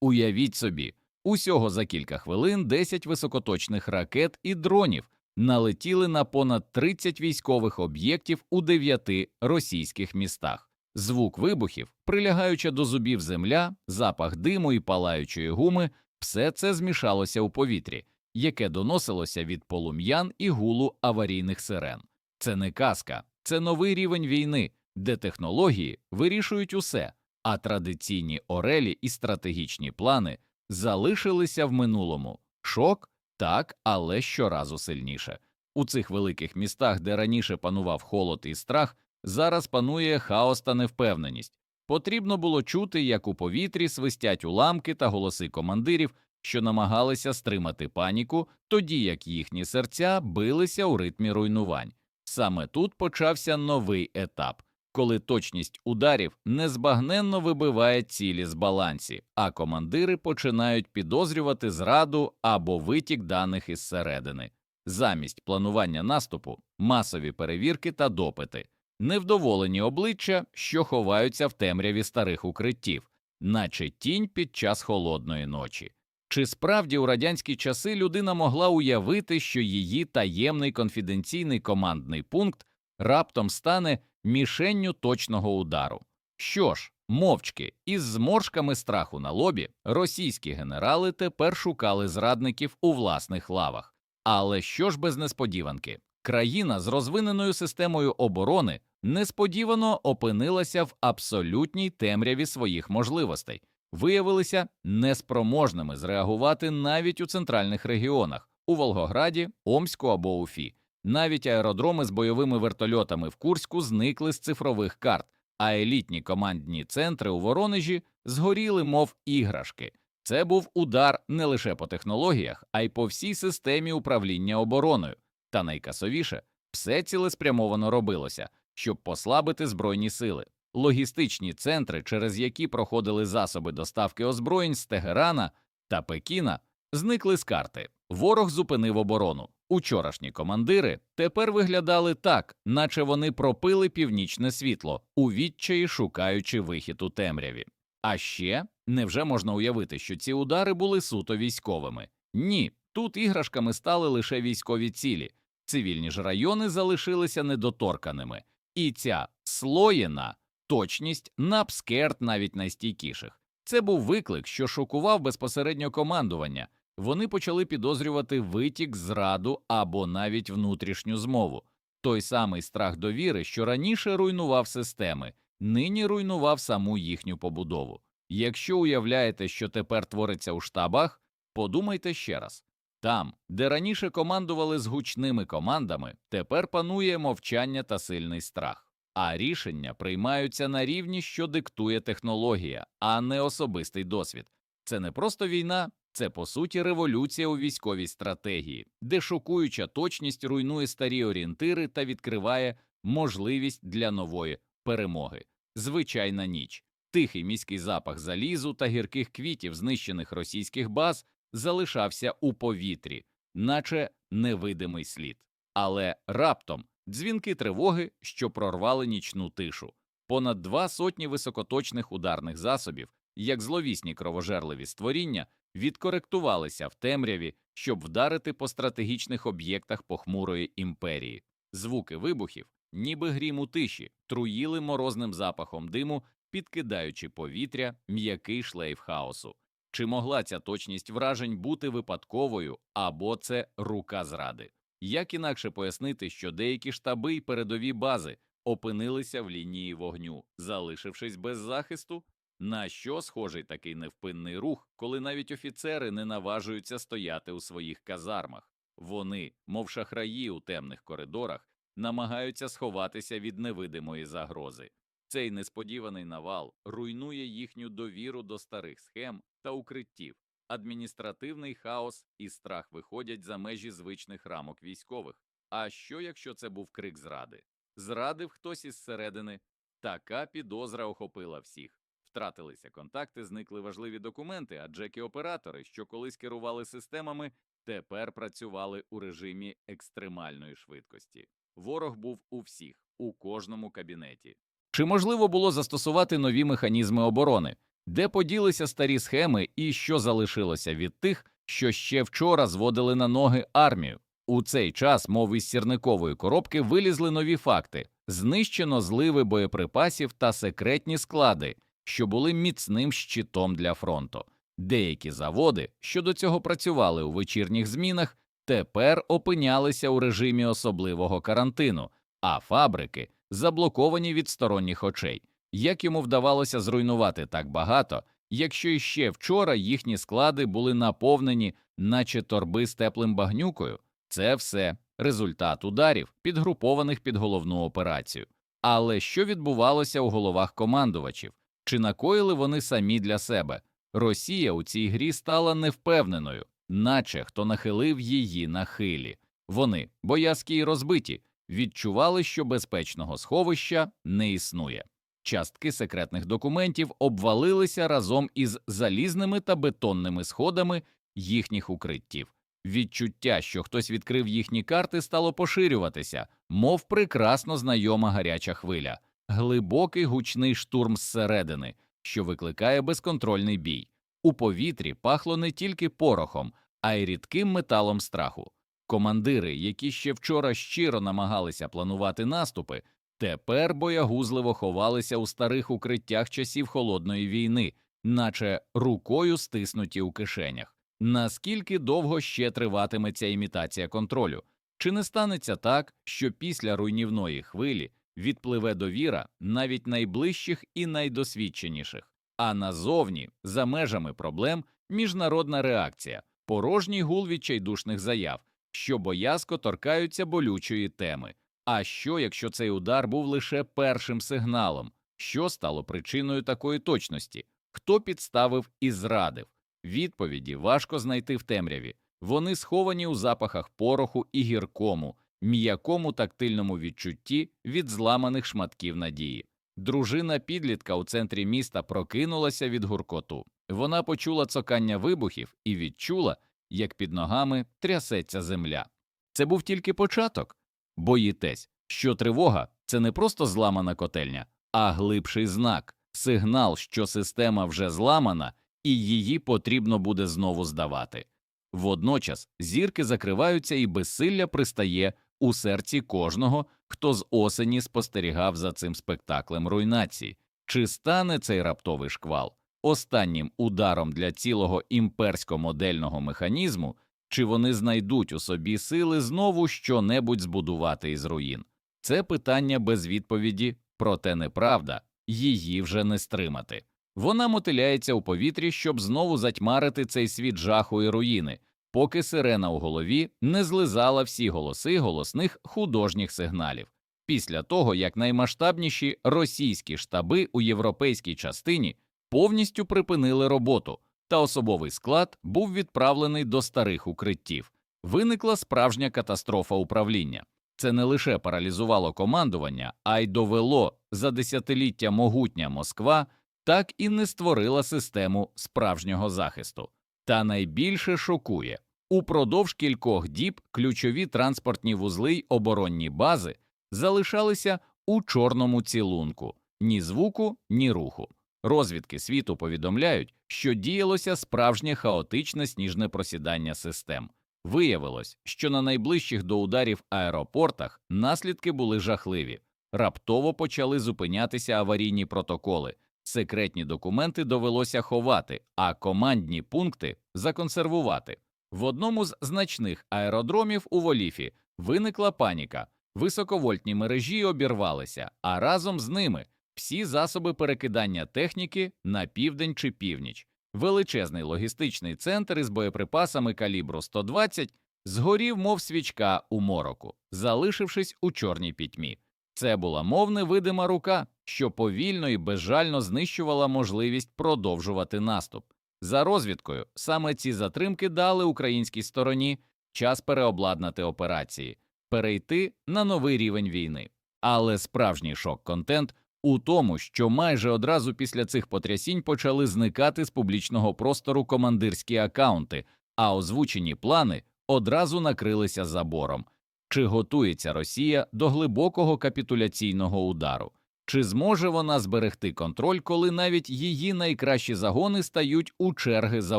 Уявіть собі, усього за кілька хвилин 10 високоточних ракет і дронів налетіли на понад 30 військових об'єктів у 9 російських містах. Звук вибухів, прилягаюча до зубів земля, запах диму і палаючої гуми, все це змішалося у повітрі, яке доносилося від полум'ян і гулу аварійних сирен. Це не казка, це новий рівень війни, де технології вирішують усе, а традиційні орелі і стратегічні плани залишилися в минулому. Шок так, але щоразу сильніше. У цих великих містах, де раніше панував холод і страх, зараз панує хаос та невпевненість. Потрібно було чути, як у повітрі свистять уламки та голоси командирів, що намагалися стримати паніку, тоді як їхні серця билися у ритмі руйнувань. Саме тут почався новий етап, коли точність ударів незбагненно вибиває цілі з балансі, а командири починають підозрювати зраду або витік даних із середини. Замість планування наступу, масові перевірки та допити, невдоволені обличчя, що ховаються в темряві старих укриттів, наче тінь під час холодної ночі. Чи справді у радянські часи людина могла уявити, що її таємний конфіденційний командний пункт раптом стане мішенню точного удару? Що ж, мовчки, із зморшками страху на лобі, російські генерали тепер шукали зрадників у власних лавах. Але що ж без несподіванки? Країна з розвиненою системою оборони несподівано опинилася в абсолютній темряві своїх можливостей, виявилися неспроможними зреагувати навіть у центральних регіонах у Волгограді, Омську або Уфі. Навіть аеродроми з бойовими вертольотами в Курську зникли з цифрових карт, а елітні командні центри у Воронежі згоріли, мов іграшки. Це був удар не лише по технологіях, а й по всій системі управління обороною. Та найкасовіше все цілеспрямовано робилося, щоб послабити збройні сили. Логістичні центри, через які проходили засоби доставки озброєнь з Тегерана та Пекіна, зникли з карти. Ворог зупинив оборону. Учорашні командири тепер виглядали так, наче вони пропили північне світло, у відчаї шукаючи вихід у темряві. А ще невже можна уявити, що ці удари були суто військовими? Ні, тут іграшками стали лише військові цілі, цивільні ж райони залишилися недоторканими, і ця слоєна точність напскерт навіть найстійкіших. Це був виклик, що шокував безпосередньо командування. Вони почали підозрювати витік, зраду або навіть внутрішню змову. Той самий страх довіри, що раніше руйнував системи, нині руйнував саму їхню побудову. Якщо уявляєте, що тепер твориться у штабах, подумайте ще раз там, де раніше командували з гучними командами, тепер панує мовчання та сильний страх, а рішення приймаються на рівні, що диктує технологія, а не особистий досвід. Це не просто війна, це по суті революція у військовій стратегії, де шокуюча точність руйнує старі орієнтири та відкриває можливість для нової перемоги. Звичайна ніч. Тихий міський запах залізу та гірких квітів знищених російських баз залишався у повітрі, наче невидимий слід. Але раптом дзвінки тривоги, що прорвали нічну тишу, понад два сотні високоточних ударних засобів, як зловісні кровожерливі створіння, відкоректувалися в темряві, щоб вдарити по стратегічних об'єктах похмурої імперії. Звуки вибухів, ніби грім у тиші, труїли морозним запахом диму, підкидаючи повітря м'який шлейф хаосу. Чи могла ця точність вражень бути випадковою, або це рука зради? Як інакше пояснити, що деякі штаби й передові бази опинилися в лінії вогню, залишившись без захисту? На що схожий такий невпинний рух, коли навіть офіцери не наважуються стояти у своїх казармах? Вони, мов шахраї у темних коридорах, намагаються сховатися від невидимої загрози. Цей несподіваний навал руйнує їхню довіру до старих схем та укриттів. Адміністративний хаос і страх виходять за межі звичних рамок військових. А що, якщо це був крик зради? Зрадив хтось із середини? Така підозра охопила всіх. Втратилися контакти, зникли важливі документи, а джеки-оператори, що колись керували системами, тепер працювали у режимі екстремальної швидкості. Ворог був у всіх, у кожному кабінеті. Чи можливо було застосувати нові механізми оборони? де поділися старі схеми і що залишилося від тих, що ще вчора зводили на ноги армію. У цей час, мов із сірникової коробки, вилізли нові факти: знищено зливи боєприпасів та секретні склади, що були міцним щитом для фронту. Деякі заводи, що до цього працювали у вечірніх змінах, тепер опинялися у режимі особливого карантину, а фабрики заблоковані від сторонніх очей. Як йому вдавалося зруйнувати так багато, якщо іще вчора їхні склади були наповнені, наче торби з теплим багнюкою? Це все результат ударів, підгрупованих під головну операцію. Але що відбувалося у головах командувачів? Чи накоїли вони самі для себе? Росія у цій грі стала невпевненою, наче хто нахилив її на хилі. Вони, боязкі й розбиті, відчували, що безпечного сховища не існує. Частки секретних документів обвалилися разом із залізними та бетонними сходами їхніх укриттів. Відчуття, що хтось відкрив їхні карти, стало поширюватися, мов прекрасно знайома гаряча хвиля, глибокий гучний штурм зсередини, що викликає безконтрольний бій. У повітрі пахло не тільки порохом, а й рідким металом страху. Командири, які ще вчора щиро намагалися планувати наступи, тепер боягузливо ховалися у старих укриттях часів холодної війни, наче рукою стиснуті у кишенях. Наскільки довго ще триватиме ця імітація контролю? Чи не станеться так, що після руйнівної хвилі відпливе довіра навіть найближчих і найдосвідченіших, а назовні, за межами проблем, міжнародна реакція, порожній гул відчайдушних заяв, що боязко торкаються болючої теми. А що, якщо цей удар був лише першим сигналом? Що стало причиною такої точності? Хто підставив і зрадив? Відповіді важко знайти в темряві. Вони сховані у запахах пороху і гіркому, м'якому тактильному відчутті від зламаних шматків надії. Дружина підлітка у центрі міста прокинулася від гуркоту. Вона почула цокання вибухів і відчула, як під ногами трясеться земля. Це був тільки початок. Боїтесь, що тривога це не просто зламана котельня, а глибший знак, сигнал, що система вже зламана і її потрібно буде знову здавати. Водночас зірки закриваються і безсилля пристає у серці кожного, хто з осені спостерігав за цим спектаклем руйнації, чи стане цей раптовий шквал останнім ударом для цілого імперсько-модельного механізму, чи вони знайдуть у собі сили знову щонебудь збудувати із руїн. Це питання без відповіді, проте неправда, її вже не стримати. Вона мотиляється у повітрі, щоб знову затьмарити цей світ жаху і руїни, поки сирена у голові не злизала всі голоси голосних художніх сигналів. Після того, як наймасштабніші російські штаби у європейській частині повністю припинили роботу, та особовий склад був відправлений до старих укриттів, виникла справжня катастрофа управління. Це не лише паралізувало командування, а й довело за десятиліття могутня Москва так і не створила систему справжнього захисту. Та найбільше шокує упродовж кількох діб ключові транспортні вузли й оборонні бази залишалися у чорному цілунку ні звуку, ні руху. Розвідки світу повідомляють, що діялося справжнє хаотичне сніжне просідання систем. Виявилось, що на найближчих до ударів аеропортах наслідки були жахливі, раптово почали зупинятися аварійні протоколи, секретні документи довелося ховати, а командні пункти законсервувати. В одному з значних аеродромів у Воліфі виникла паніка, високовольтні мережі обірвалися, а разом з ними всі засоби перекидання техніки на південь чи північ. Величезний логістичний центр із боєприпасами калібру 120 згорів, мов свічка у мороку, залишившись у чорній пітьмі. Це була мов невидима рука, що повільно і безжально знищувала можливість продовжувати наступ. За розвідкою саме ці затримки дали українській стороні час переобладнати операції, перейти на новий рівень війни. Але справжній шок контент у тому, що майже одразу після цих потрясінь почали зникати з публічного простору командирські акаунти, а озвучені плани одразу накрилися забором. Чи готується Росія до глибокого капітуляційного удару? Чи зможе вона зберегти контроль, коли навіть її найкращі загони стають у черги за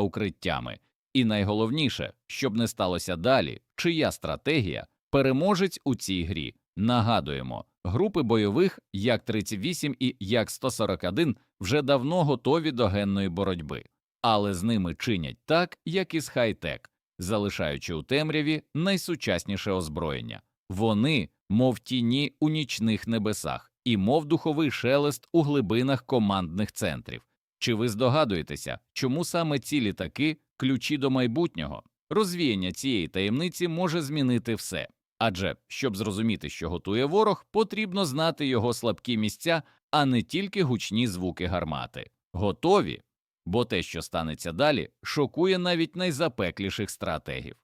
укриттями? І найголовніше, щоб не сталося далі, чия стратегія переможець у цій грі. Нагадуємо, групи бойових як 38 і як 141 вже давно готові до генної боротьби, але з ними чинять так, як і з хай-тек, залишаючи у темряві найсучасніше озброєння. Вони, мов тіні у нічних небесах, і мов духовий шелест у глибинах командних центрів. Чи ви здогадуєтеся, чому саме ці літаки ключі до майбутнього? Розвіяння цієї таємниці може змінити все. Адже, щоб зрозуміти, що готує ворог, потрібно знати його слабкі місця, а не тільки гучні звуки гармати. Готові? Бо те, що станеться далі, шокує навіть найзапекліших стратегів.